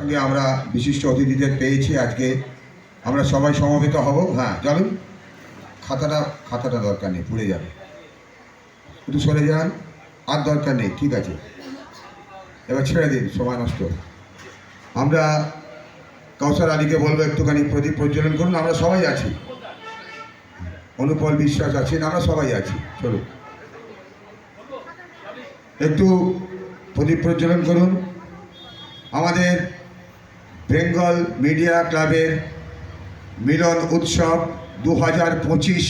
সঙ্গে আমরা বিশিষ্ট অতিথিদের পেয়েছি আজকে। আমরা সবাই সমবেত হব। হ্যাঁ চলুন। খাতাটা খাতাটা দরকার নেই, পুড়ে যাবে। একটু সরে যান। আর দরকার নেই, ঠিক আছে। এবার ছেড়ে দিন, সময় নষ্ট। আমরা কাউসার আলীকে বলব, একটুখানি প্রদীপ প্রজ্বলন করুন। আমরা সবাই আছি। অনুপল বিশ্বাস আছেন, আমরা সবাই আছি। চলুন। একটু প্রদীপ প্রজ্বলন করুন। আমাদের বেঙ্গল মিডিয়া ক্লাবের মিলন উৎসব দু হাজার পঁচিশ।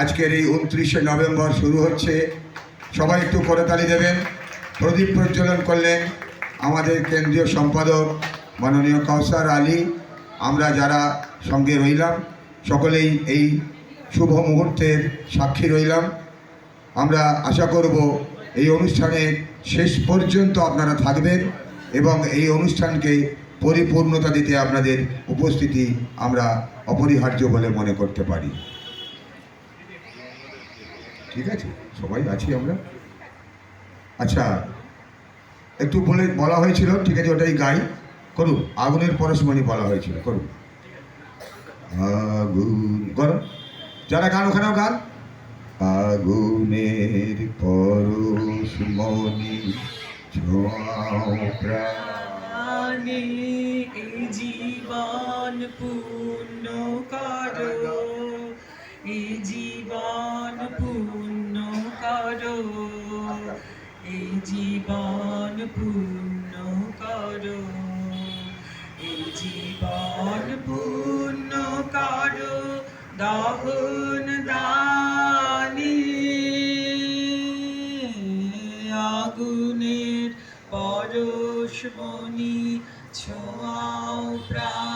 আজকের এই উনত্রিশে নভেম্বর শুরু হচ্ছে। সবাই একটু করতালি দেবেন। প্রদীপ প্রজ্বলন করলেন আমাদের কেন্দ্রীয় সম্পাদক মাননীয় কাউসার আলী। আমরা যারা সঙ্গে রইলাম, সকলেই এই শুভ মুহূর্তের সাক্ষী রইলাম। আমরা আশা করব এই অনুষ্ঠানের শেষ পর্যন্ত আপনারা থাকবেন এবং এই অনুষ্ঠানকে পরিপূর্ণতা দিতে আপনাদের উপস্থিতি আমরা অপরিহার্য বলে মনে করতে পারি। ঠিক আছে? সবাই আছি আমরা? আচ্ছা একটু বলে বলা হয়েছিল, ঠিক আছে, ওটাই গাই। করুন, আগুনের পরশমণি বলা হয়েছিল, করুন। আগুন, করো। যারা গান, ওখানেও গান। আগুনের পরশমণি ছোঁয়াও পূর্ণ করো, এই জীবন পূর্ণ করো, এই জীবন পূর্ণ করো, এই জীবন পূর্ণ করো, দহন দানি, আগুনের পরশমণি ছোঁয়াও প্রাণ।